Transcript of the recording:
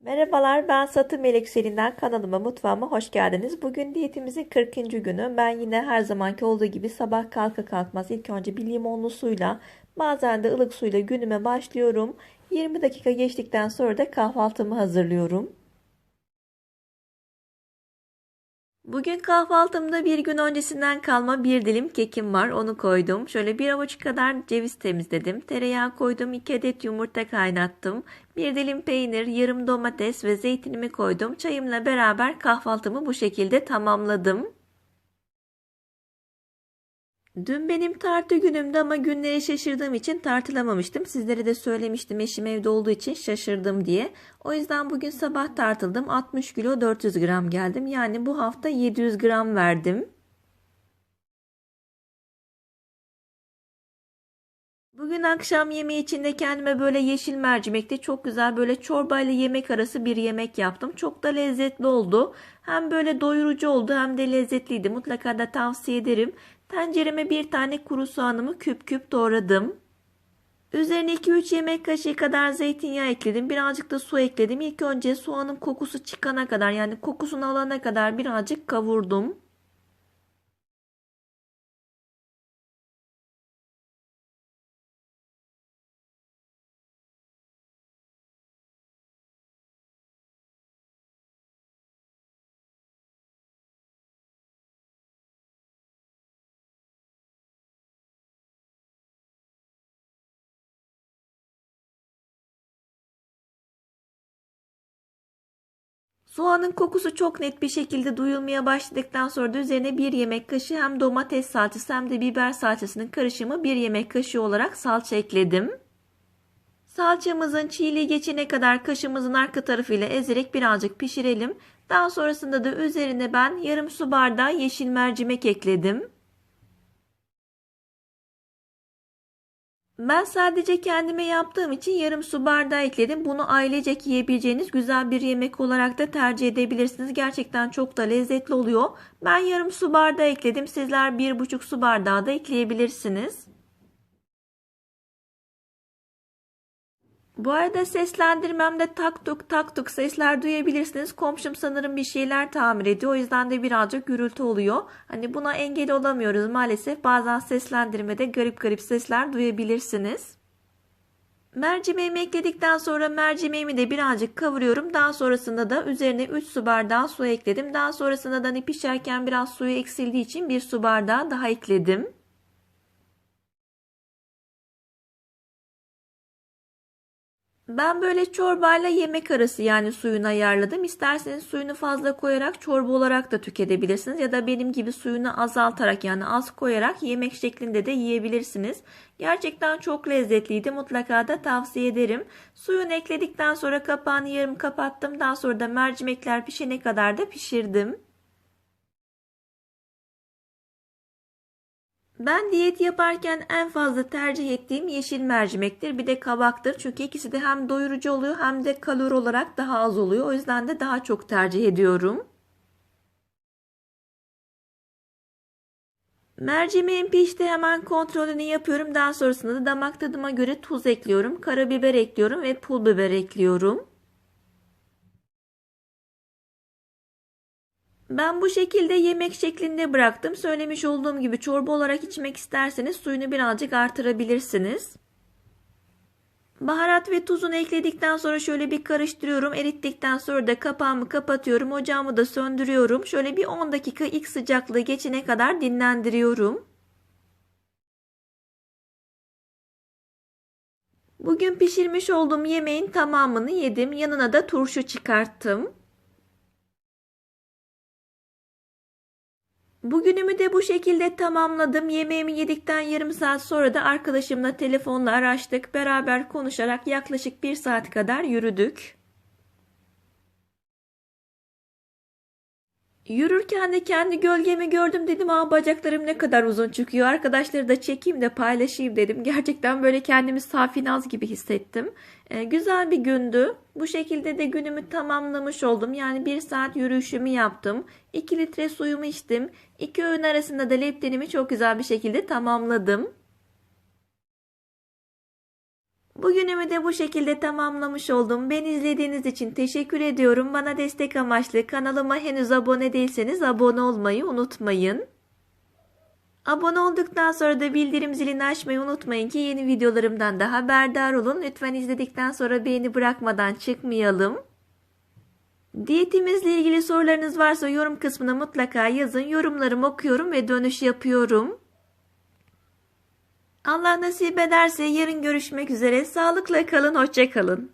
Merhabalar, ben Satı Melek Selin'den kanalıma, mutfağıma hoş geldiniz. Bugün diyetimizin 40. günü. Ben yine her zamanki olduğu gibi sabah kalka kalkmaz ilk önce bir limonlu suyla, bazen de ılık suyla günüme başlıyorum. 20 dakika geçtikten sonra da kahvaltımı hazırlıyorum. Bugün kahvaltımda bir gün öncesinden kalma bir dilim kekim var. Onu koydum. Şöyle bir avuç kadar ceviz temizledim. Tereyağı koydum. 2 adet yumurta kaynattım. Bir dilim peynir, yarım domates ve zeytinimi koydum. Çayımla beraber kahvaltımı bu şekilde tamamladım. Dün benim tartı günümdü ama günleri şaşırdığım için tartılamamıştım. Sizlere de söylemiştim eşim evde olduğu için şaşırdım diye. O yüzden bugün sabah tartıldım. 60 kilo 400 gram geldim. Yani bu hafta 700 gram verdim. Bugün akşam yemeği için de kendime böyle yeşil mercimekte çok güzel böyle çorbayla yemek arası bir yemek yaptım. Çok da lezzetli oldu. Hem böyle doyurucu oldu hem de lezzetliydi. Mutlaka da tavsiye ederim. Tencereme bir tane kuru soğanımı küp küp doğradım. Üzerine 2-3 yemek kaşığı kadar zeytinyağı ekledim. Birazcık da su ekledim. İlk önce soğanın kokusu çıkana kadar yani kokusunu alana kadar birazcık kavurdum. Soğanın kokusu çok net bir şekilde duyulmaya başladıktan sonra da üzerine bir yemek kaşığı hem domates salçası hem de biber salçasının karışımı bir yemek kaşığı olarak salça ekledim. Salçamızın çiğliği geçene kadar kaşımızın arka tarafıyla ezerek birazcık pişirelim. Daha sonrasında da üzerine ben yarım su bardağı yeşil mercimek ekledim. Ben sadece kendime yaptığım için yarım su bardağı ekledim. Bunu ailecek yiyebileceğiniz güzel bir yemek olarak da tercih edebilirsiniz. Gerçekten çok da lezzetli oluyor. Ben yarım su bardağı ekledim. Sizler bir buçuk su bardağı da ekleyebilirsiniz. Bu arada seslendirmemde tak tuk tak tuk sesler duyabilirsiniz. Komşum sanırım bir şeyler tamir ediyor. O yüzden de birazcık gürültü oluyor. Hani buna engel olamıyoruz maalesef. Bazen seslendirmede garip garip sesler duyabilirsiniz. Mercimeğimi ekledikten sonra mercimeğimi de birazcık kavuruyorum. Daha sonrasında da üzerine 3 su bardağı su ekledim. Daha sonrasında da hani pişerken biraz suyu eksildiği için 1 su bardağı daha ekledim. Ben böyle çorbayla yemek arası yani suyunu ayarladım. İsterseniz suyunu fazla koyarak çorba olarak da tüketebilirsiniz. Ya da benim gibi suyunu azaltarak yani az koyarak yemek şeklinde de yiyebilirsiniz. Gerçekten çok lezzetliydi. Mutlaka da tavsiye ederim. Suyunu ekledikten sonra kapağını yarım kapattım. Daha sonra da mercimekler pişene kadar da pişirdim. Ben diyet yaparken en fazla tercih ettiğim yeşil mercimektir. Bir de kabaktır. Çünkü ikisi de hem doyurucu oluyor hem de kalori olarak daha az oluyor. O yüzden de daha çok tercih ediyorum. Mercimeğin pişti hemen kontrolünü yapıyorum. Daha sonrasında da damak tadıma göre tuz ekliyorum. Karabiber ekliyorum ve pul biber ekliyorum. Ben bu şekilde yemek şeklinde bıraktım. Söylemiş olduğum gibi çorba olarak içmek isterseniz suyunu birazcık artırabilirsiniz. Baharat ve tuzunu ekledikten sonra şöyle bir karıştırıyorum. Erittikten sonra da kapağımı kapatıyorum. Ocağımı da söndürüyorum. Şöyle bir 10 dakika ilk sıcaklığı geçene kadar dinlendiriyorum. Bugün pişirmiş olduğum yemeğin tamamını yedim. Yanına da turşu çıkarttım. Bugünümü de bu şekilde tamamladım. Yemeğimi yedikten yarım saat sonra da arkadaşımla telefonla araştık. Beraber konuşarak yaklaşık bir saat kadar yürüdük. Yürürken de kendi gölgemi gördüm dedim. Aa bacaklarım ne kadar uzun çıkıyor. Arkadaşları da çekeyim de paylaşayım dedim. Gerçekten böyle kendimi safinaz gibi hissettim. Ee, güzel bir gündü. Bu şekilde de günümü tamamlamış oldum. Yani bir saat yürüyüşümü yaptım. 2 litre suyumu içtim. İki öğün arasında da leptinimi çok güzel bir şekilde tamamladım. Bugünümü de bu şekilde tamamlamış oldum. Beni izlediğiniz için teşekkür ediyorum. Bana destek amaçlı kanalıma henüz abone değilseniz abone olmayı unutmayın. Abone olduktan sonra da bildirim zilini açmayı unutmayın ki yeni videolarımdan da haberdar olun. Lütfen izledikten sonra beğeni bırakmadan çıkmayalım. Diyetimizle ilgili sorularınız varsa yorum kısmına mutlaka yazın. Yorumlarımı okuyorum ve dönüş yapıyorum. Allah nasip ederse yarın görüşmek üzere. Sağlıkla kalın, hoşça kalın.